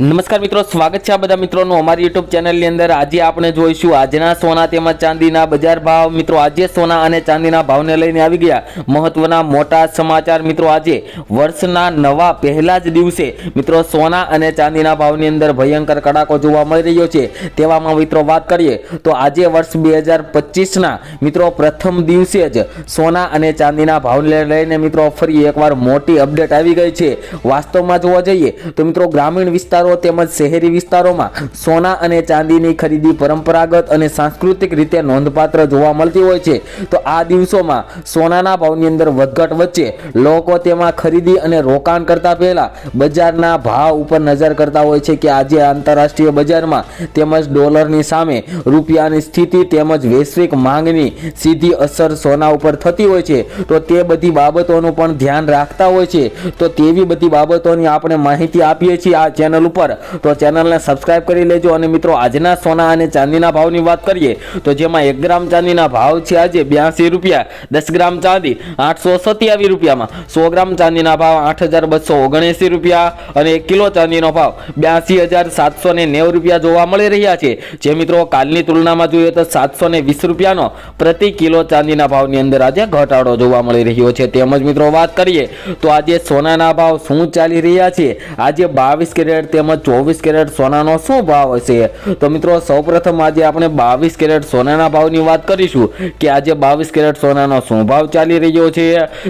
નમસ્કાર મિત્રો, સ્વાગત છે આ બધા મિત્રોનું અમારી યુટ્યુબ ચેનલની અંદર. આજે આપણે જોઈશું આજના સોના તેમજ ચાંદીના બજાર ભાવ. મિત્રો, આજે સોના અને ચાંદીના ભાવને લઈને આવી ગયા મહત્વના મોટા સમાચાર. મિત્રો, આજે વર્ષના નવા પહેલા જ દિવસે મિત્રો, સોના અને ચાંદીના ભાવની અંદર ભયંકર કડાકો જોવા મળી રહ્યો છે. તેવામાં મિત્રો, વાત કરીએ તો આજે વર્ષ બે હજાર પચીસના મિત્રો, પ્રથમ દિવસે જ સોના અને ચાંદીના ભાવને લઈને મિત્રો, ફરી એકવાર મોટી અપડેટ આવી ગઈ છે. વાસ્તવમાં જોવા જઈએ તો મિત્રો, ગ્રામીણ વિસ્તારો તેમજ શહેરી વિસ્તારોમાં સોના અને ચાંદીની ખરીદી પરંપરાગત અને સાંસ્કૃતિક રીતે નોંધપાત્ર જોવા મળતી હોય છે. તો આ દિવસોમાં સોનાના ભાવની અંદર વધઘટ વચ્ચે લોકો તેમાં ખરીદી અને રોકાણ કરતા પહેલા બજારના ભાવ ઉપર નજર કરતા હોય છે કે આજે આંતરરાષ્ટ્રીય બજારમાં તેમજ ડોલરની સામે રૂપિયાની સ્થિતિ તેમજ વૈશ્વિક માંગની સીધી અસર સોના ઉપર થતી હોય છે. તો તે બધી બાબતોનું પણ ધ્યાન રાખતા હોય છે. તો તેવી બધી બાબતોની આપણે માહિતી આપીએ છીએ આ ચેનલ ઉપર. તો ચેનલને સબસ્ક્રાઇબ કરી લેજો અને મિત્રો, આજના સોના અને ચાંદીના ભાવની વાત કરીએ, તો જેમાં એક ગ્રામ ચાંદીના ભાવ છે આજે બ્યાસી રૂપિયા, દસ ગ્રામ ચાંદી આઠસો સત્યાવીસ રૂપિયામાં, સો ગ્રામ ચાંદીના ભાવ આઠ હજાર બસો ઓગણએંસી રૂપિયા અને એક કિલો ચાંદીનો ભાવ બ્યાસી હજાર સાતસો નેવું રૂપિયા જોવા મળી રહ્યા છે. જે મિત્રો, કાલની તુલનામાં જોઈએ તો સાતસો વીસ રૂપિયાનો પ્રતિ કિલો ચાંદીના ભાવની અંદર આજે ઘટાડો જોવા મળી રહ્યો છે. તેમજ મિત્રો, વાત કરીએ, તો આજે સોનાના ભાવ શું ચાલી રહ્યા છે? આજે બાવીસ કેરેટ તેમજ ચોવીસ કેરેટ સોનાનો શું ભાવ હશે? તો મિત્રો, સૌપ્રથમ આજે આપણે બાવીસ કેરેટ સોનાના ભાવની વાત કરીશું કે આજે બાવીસ કેરેટ સોનાનો શું ભાવ ચાલી રહ્યો છે?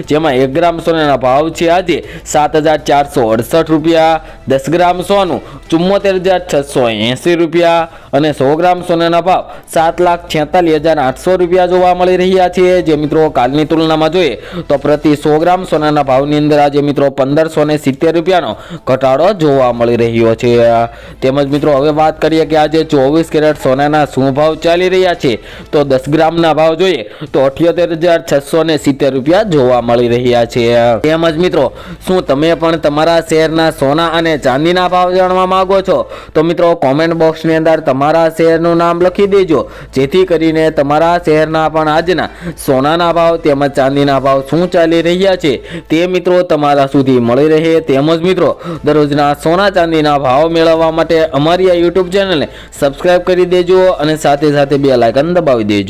જેમાં એક ગ્રામ સોનાના ભાવ છે આજે સાત હજાર ચારસો અડસઠ રૂપિયા, દસ ગ્રામ સોનું ચુમ્મોતેર હજાર છસો એંસી રૂપિયા અને સો ગ્રામ સોનાના ભાવ સાત લાખ છેતાલીસ હજાર આઠસો રૂપિયા જોવા મળી રહ્યા છે. જે મિત્રો, કાલની તુલનામાં જોઈએ તો પ્રતિ સો ગ્રામ સોનાના ભાવની અંદર આજે મિત્રો પંદરસો ને સિત્તેર રૂપિયાનો ઘટાડો જોવા મળી રહ્યો છે. તેમજ મિત્રો, હવે વાત કરીએ કે આજે ચોવીસ કેરેટ સોનાના શું ભાવ ચાલી રહ્યા છે? તો દસ ગ્રામના ભાવ જોઈએ, તો અઠ્યોતેર હજાર છસો ને સિત્તેર રૂપિયા જોવા મળી રહ્યા છે. તેમજ મિત્રો, શું તમે પણ તમારા શહેરના સોના અને ચાંદીના ભાવ જાણવા માગો છો? તો મિત્રો કોમેન્ટ બોક્સની અંદર તમારા શહેરનું નામ લખી દેજો, જેથી કરીને તમારા શહેરના પણ આજના સોનાના ભાવ તેમજ ચાંદીના ભાવ શું ચાલી રહ્યા છે તે મિત્રો તમારા સુધી મળી રહે. તેમજ મિત્રો, દરરોજના સોના ચાંદીના ભાવ મેળવવા માટે અમારી આ યુટ્યુબ ચેનલને સબસ્ક્રાઈબ કરી દેજો અને સાથે સાથે બે લાયકન દબાવી દેજો.